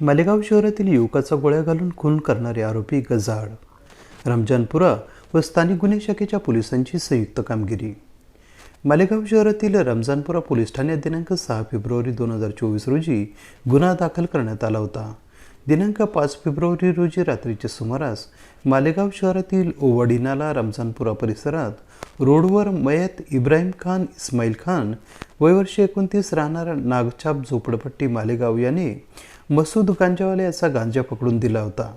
मालेगाव शहरातील युवकाचा गोळ्या घालून खून करणारे आरोपी गजाड रमजानपुरा व स्थानिक गुन्हे शाखेच्या पोलिसांची संयुक्त कामगिरी. मालेगाव शहरातील रमजानपुरा पोलीस ठाण्यात दिनांक सहा फेब्रुवारी दोन हजार चोवीस रोजी गुन्हा दाखल करण्यात आला होता. दिनांक पाच फेब्रुवारी रोजी रात्रीच्या सुमारास मालेगाव शहरातील ओवाडीनाला रमजानपुरा परिसरात रोडवर मयत इब्राहिम खान इस्माईल खान वयवर्षी एकोणतीस राहणारा नागछाप झोपडपट्टी मालेगाव याने मसूद गांजावाले याचा गांजा पकडून दिला होता.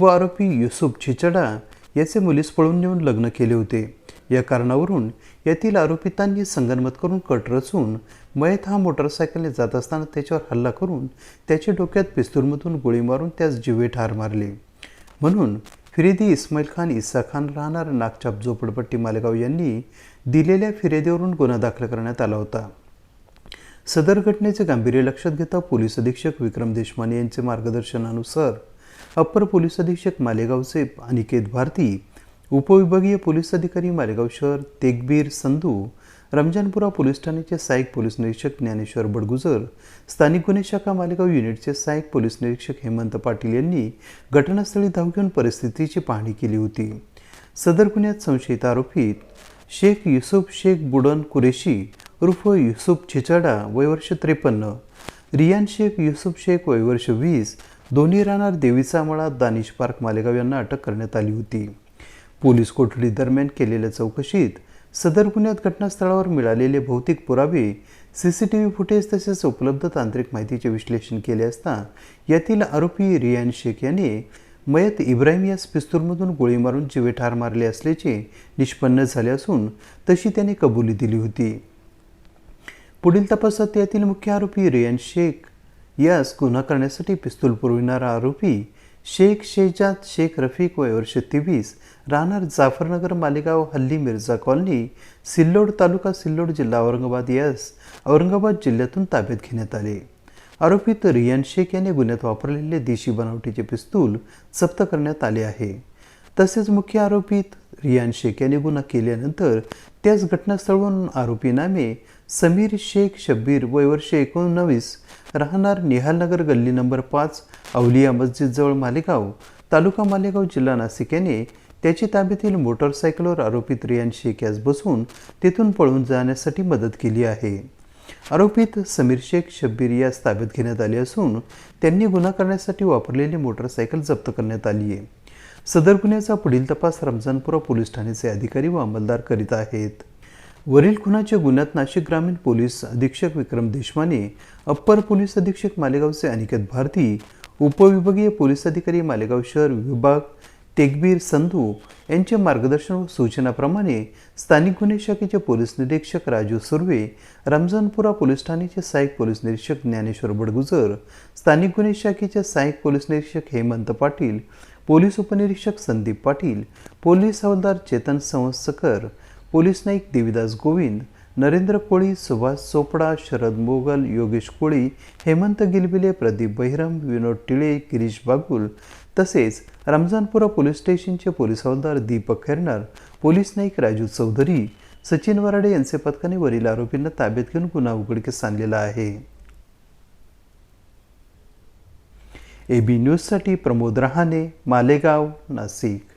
व आरोपी युसुफ छिचडा याचे मुलीस पळून नेऊन लग्न केले होते. या कारणावरून यातील आरोपितांनी संगनमत करून कट रचून मयत हा मोटरसायकलने जात असताना त्याच्यावर हल्ला करून त्याच्या डोक्यात पिस्तूलमधून गोळी मारून त्यास जीवे ठार मारले. म्हणून फिरेदी इस्माईल खान इस्सा खान राहणार नागचाप झोपडपट्टी मालेगाव यांनी दिलेल्या फिरेदीवरून गुन्हा दाखल करण्यात आला होता. सदर घटनेचे गांभीर्य लक्षात घेता पोलीस अधीक्षक विक्रम देशमाने यांचे मार्गदर्शनानुसार अप्पर पोलीस अधीक्षक मालेगावचे अनिकेत भारती उपविभागीय पोलीस अधिकारी मालेगाव शहर तेगबीर संधू रमजानपुरा पोलीस ठाण्याचे सहाय्यक पोलीस निरीक्षक ज्ञानेश्वर बडगुजर स्थानिक गुन्हे शाखा मालेगाव युनिटचे सहाय्यक पोलीस निरीक्षक हेमंत पाटील यांनी घटनास्थळी धाव घेऊन परिस्थितीची पाहणी केली होती. सदर गुन्ह्यात संशयित आरोपी शेख युसुफ शेख बुडन कुरेशी उर्फ युसुफ छिचाडा वयवर्ष त्रेपन्न. रियान शेख युसुफ शेख वयवर्ष वीस. दोन्ही राहणार देवीचा मळा दानिश पार्क मालेगाव यांना अटक करण्यात आली होती. पोलीस कोठडी दरम्यान केलेल्या चौकशीत सदर गुन्ह्यात घटनास्थळावर मिळालेले भौतिक पुरावे C C T V footage तसेच उपलब्ध तांत्रिक माहितीचे विश्लेषण केले असता यातील आरोपी रियान शेख याने मयत इब्राहिम यास पिस्तूलमधून गोळी मारून जीवे ठार मारले असल्याचे निष्पन्न झाले असून तशी त्याने कबुली दिली होती. पुढील तपासात यातील मुख्य आरोपी रियान शेख. यास गुन्हा करण्यासाठी पिस्तूल पुरविणारा आरोपी शेख शेजाद शेख रफिक वयवर्ष तेवीस राहणार जाफरनगर मालेगाव हल्ली मिर्झा कॉलनी सिल्लोड तालुका सिल्लोड जिल्हा औरंगाबाद यास औरंगाबाद जिल्ह्यातून ताब्यात घेण्यात आले. आरोपित रियान शेख याने गुन्ह्यात वापरलेले देशी बनावटीचे पिस्तूल जप्त करण्यात आले आहे. तसेच मुख्य आरोपीत रियान शेख याने गुन्हा केल्यानंतर त्याच घटनास्थळावरून आरोपी नामे समीर शेख शब्बीर वय वर्ष एकोणवीस राहणार निहालनगर गल्ली नंबर पाच अवलिया मस्जिदजवळ मालेगाव तालुका मालेगाव जिल्हा नाशिक याने त्याची ताब्यातील मोटरसायकलवर आरोपित रियान शेख यास बसवून तेथून पळून जाण्यासाठी मदत केली आहे. आरोपित समीर शेख शब्बीर यास ताब्यात घेण्यात आले असून त्यांनी गुन्हा करण्यासाठी वापरलेली मोटरसायकल जप्त करण्यात आली आहे. सदर गुन्ह्याचा पुढील तपास रमजानपुरा पोलीस ठाण्याचे अधिकारी व अंमलदार करीत आहेत. वरील खुनाच्या गुन्ह्यात नाशिक ग्रामीण पोलीस अधीक्षक विक्रम देशमाने अप्पर पोलीस अधीक्षक मालेगावचे अनिकेत भारती उपविभागीय पोलीस अधिकारी मालेगाव शहर विभाग तेगबीर संधू यांचे मार्गदर्शन व सूचनाप्रमाणे स्थानिक गुन्हे शाखेचे पोलीस निरीक्षक राजू सुर्वे रमजानपुरा पोलीस ठाण्याचे सहाय्यक पोलीस निरीक्षक ज्ञानेश्वर बडगुजर स्थानिक गुन्हे शाखेचे सहाय्यक पोलीस निरीक्षक हेमंत पाटील पोलीस उपनिरीक्षक संदीप पाटील पोलीस हवालदार चेतन संवत्सकर पोलीस नाईक देविदास गोविंद नरेंद्र कोळी सुभाष चोपडा शरद मोगल योगेश कोळी हेमंत गिलबिले प्रदीप बहिरम विनोद टिळे गिरीश बागुल तसेच रमजानपुरा पोलीस स्टेशनचे पोलीस हवालदार दीपक खेरणार पोलीस नाईक राजू चौधरी सचिन वराडे यांचे पथकाने वरील आरोपींना ताब्यात घेऊन गुन्हा उघडकीस आणलेला आहे. ए बी न्यूजसाठी प्रमोद रहाणे मालेगाव नाशिक.